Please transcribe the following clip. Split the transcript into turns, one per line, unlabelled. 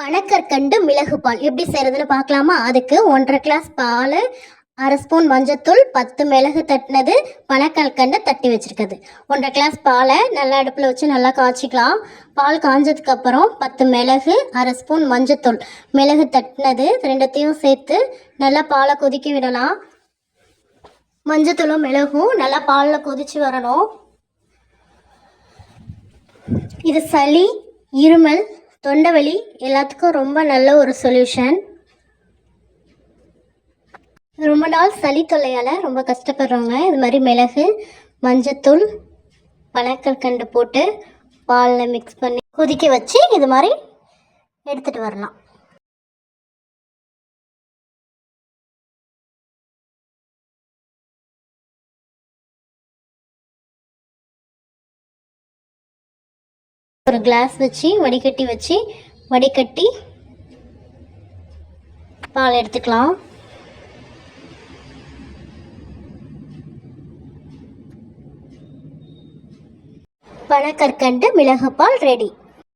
பனக்கற்கண்டு மிளகு பால். எப்படி செய்யறதுன்னு பார்க்கலாமா? அதுக்கு ஒன்றரை கிளாஸ் பால் அரை ஸ்பூன் மஞ்சத்தூள் பத்து மிளகு தட்டினது பனக்கற்கண்டை தட்டி வச்சுருக்குது ஒன்றரை கிளாஸ் பாலை நல்லா அடுப்பில் வச்சு நல்லா காய்ச்சிக்கலாம். பால் காஞ்சதுக்கு பத்து மிளகு அரை ஸ்பூன் மஞ்சத்தூள். மிளகு தட்டினது ரெண்டுத்தையும் சேர்த்து நல்லா பாலை கொதிக்க விடலாம். மஞ்சத்தூளும் மிளகும் நல்லா பாலில் கொதிச்சு வரணும். இது சளி இருமல் தொண்டைவலி எல்லாத்துக்கும் ரொம்ப நல்ல ஒரு சொல்யூஷன் ரொம்ப நாள் சளி தொல்லையால் ரொம்ப கஷ்டப்படுறவங்க இது மாதிரி மிளகு மஞ்சத்தூள் பனக்கற்கண்டு போட்டு பாலில் மிக்ஸ் பண்ணி கொதிக்க வச்சு இது மாதிரி எடுத்துகிட்டு வரலாம். ஒரு கிளாஸ் வச்சு வடிகட்டி வச்சு வடிகட்டி பால் எடுத்துக்கலாம். பனக்கற்கண்டு மிளகுப்பால் ரெடி